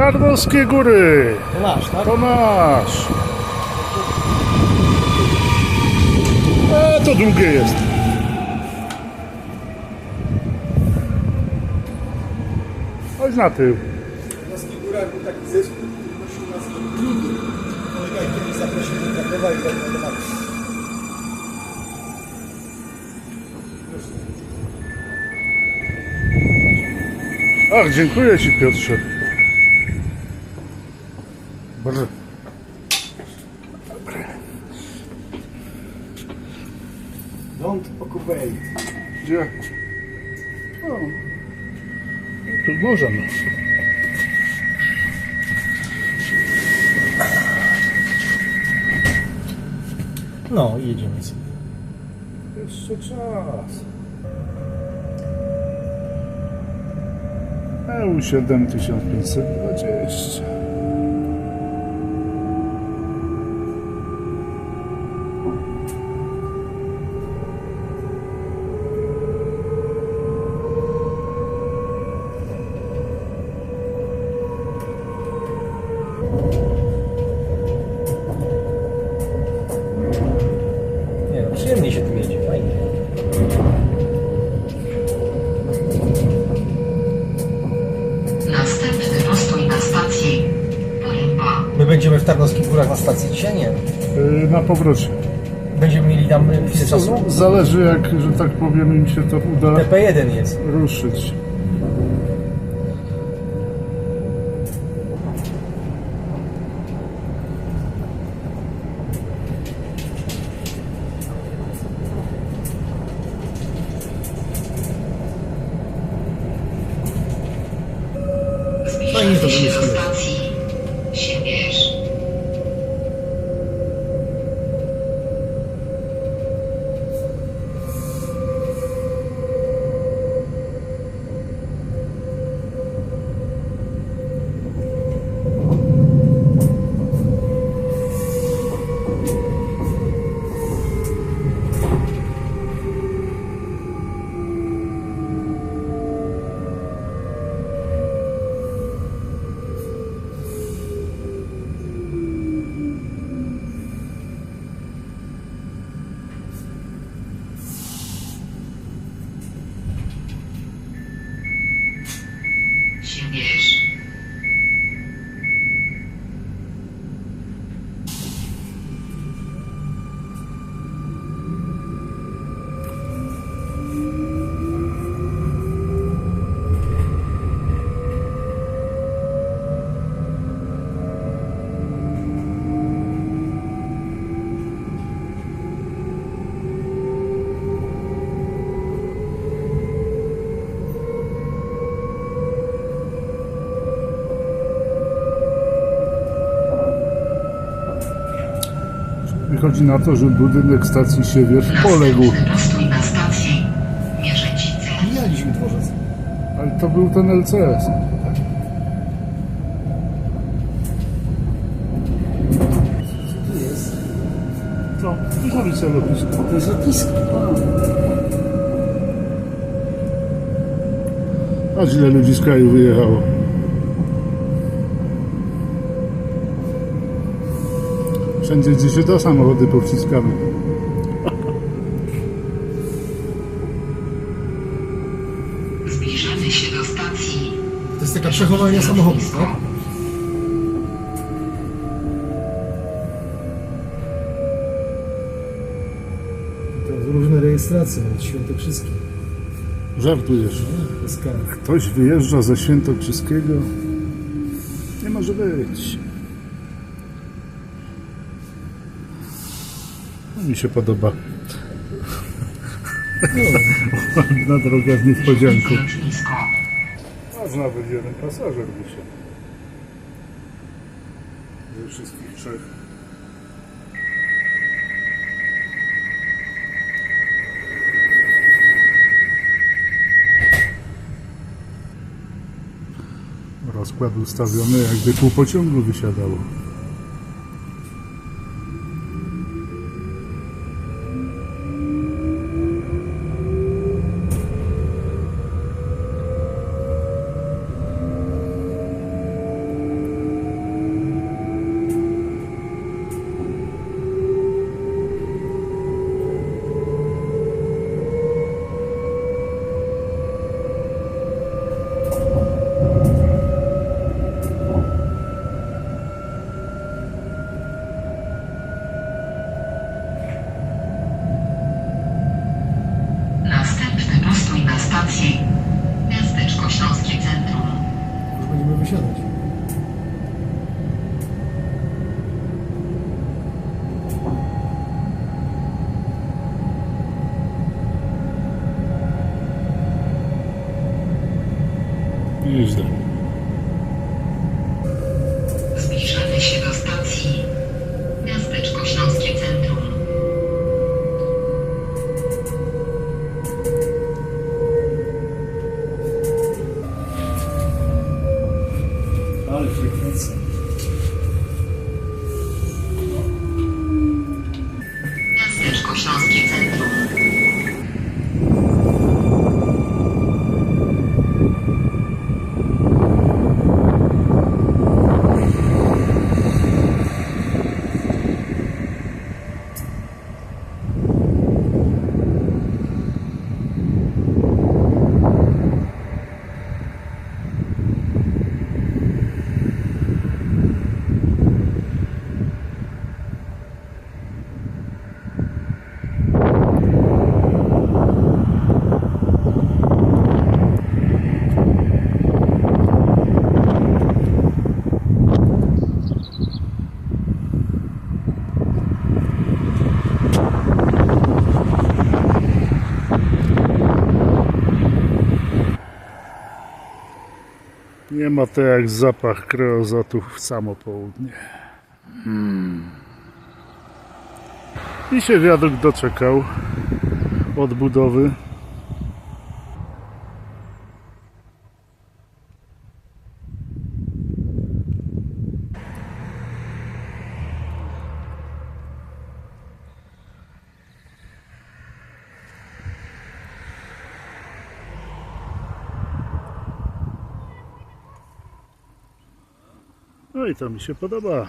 Tarnowskie Góry! To nasz, tak? To nasz! A to długie jest. Chodź na tył. Tarnowskich Górach był taki zespół, który nosił nazwę Ludy. Kolega ich kiedyś zaprosił do Krakowa i na temat. Ach, dziękuję Ci Piotrze. Brr. Don't occupy. Gdzie? O. Tu możemy. No, jedziemy sobie. Jeszcze czas. EU 7520. w Tarnowskich Górach na stacji dzisiaj, nie? Yy, Na powrocie. Będziemy mieli tam y, chwilę czasu. Zależy jak, że tak powiem, im się to uda TP1 jest. ruszyć. Fajnie to Zbliżamy się do wymyśliłeś. Wychodzi na to, że budynek stacji Siewierz poległ. Następny postój na stacji Mierzecice. Mijaliśmy dworzec. Ale to był ten LCS. Tu jest. Co? Wychowice lotnisko. To jest lotnisko. A źle ludzi z kraju wyjechało. Wszędzie gdzie się da samochody powciskamy. Zbliżamy się do stacji To jest taka przechowania samochodów, tak? To różne rejestracje, nawet świętokrzyskie. Żartujesz. Kar. Ktoś wyjeżdża ze Świętokrzyskiego? Nie może być. Mi się podoba. Ładna droga z niespodzianką. Aż nawet jeden pasażer wysiadł. Ze wszystkich trzech. Rozkład ustawiony, jakby pół pociągu wysiadało. Nieźle. Zbliżamy się do stacji. Miasteczko Śląskie Centrum. Ale frekwencja. Miasteczko Śląskie Centrum. Nie ma to jak zapach kreozotu w samo południe. Hmm. I się wiadukt doczekał odbudowy. No i to mi się podoba.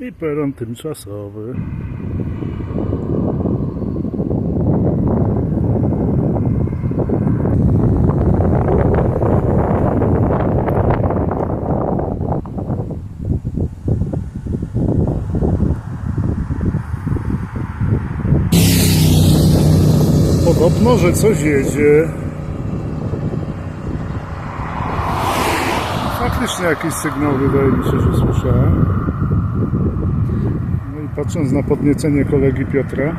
I peron tymczasowy. Podobno, że coś jedzie. Faktycznie jakiś sygnał wydaje mi się, że słyszałem. No i patrząc na podniecenie kolegi Piotra,